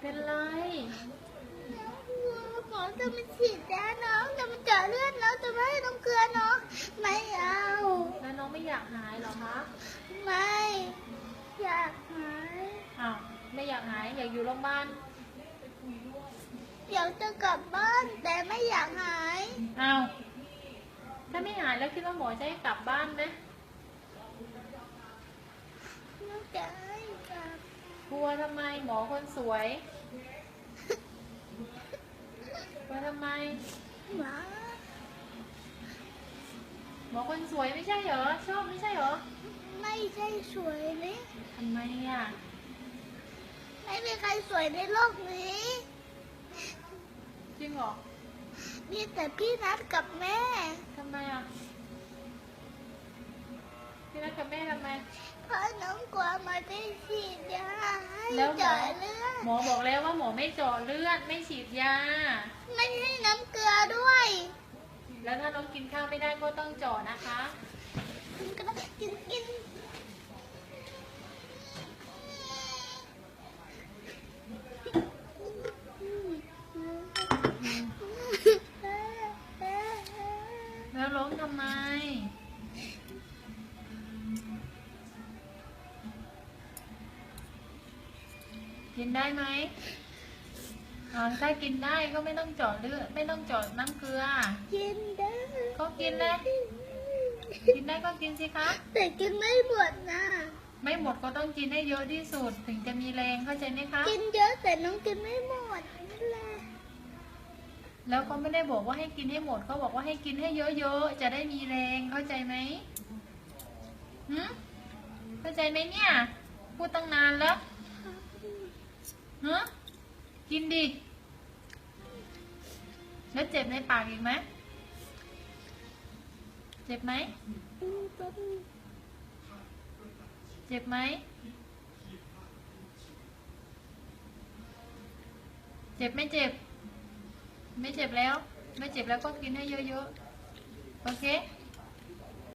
เป็นไร หมอจะมาฉีดยาน้องจะมาเจาะเลือดน้องจะไม่ให้น้ำเกลือน้องไม่เอา แล้วน้องไม่อยากหายเหรอคะ ไม่ อยากหายอ้าวไม่อยากหายอยากอยู่โรงพยาบาล อยากจะกลับบ้านแต่ไม่อยากหาย อ้าวถ้าไม่หายแล้วคิดว่าหมอจะให้กลับบ้านไหม น้องจะให้กลับ ก ลัวทำไมหมอคนสวย กลัวทำไม หมาหมอคนสวยไม่ใช่เหรอ ชอบไม่ใช่เหรอ ไม่ใช่สวยนี่ทำไมอะ ไม่มีใครสวยในโลกนี้ จริงเหรอ มีแต่พี่นัดกับแม่ ทำไมอะ พี่นัดกับแม่ทำไม เพราะน้องกลัวมาได้ฉีดยาให้ แล้วหมอเจาะเลือดหมอบอกแล้วว่าหมอไม่เจาะเลือดไม่ฉีดยา ไม่ให้น้ำเกลือด้วยแล้วถ้าน้องกินข้าวไม่ได้ก็ต้องเจาะนะคะกินก็ได้กินกินแล้วร้องทำไม กินได้ไหมอ๋อถ้ากินได้ก็ไม่ต้องเจาะเลือดไม่ต้องเจาะน้ำเกลือ กินได้ก็กินเลยกินได้ก็กินสิคะแต่กินไม่หมดนะ ไม่หมดก็ต้องกินให้เยอะที่สุด ถึงจะมีแรงเข้าใจไหมคะ กินเยอะแต่น้องกินไม่หมดนั่นแหละแล้วเขาไม่ได้บอกว่าให้กินให้หมดเขาบอกว่าให้กินให้เยอะๆจะได้มีแรงเข้าใจไหมหืมเข้าใจไหมเนี่ย พูดตั้งนานแล้ว ฮะกินดิ แล้วเจ็บในปากอีกไหม เจ็บไหม เจ็บไหม เจ็บไม่เจ็บ ไม่เจ็บแล้ว ไม่เจ็บแล้วก็กินให้เยอะๆ โอเค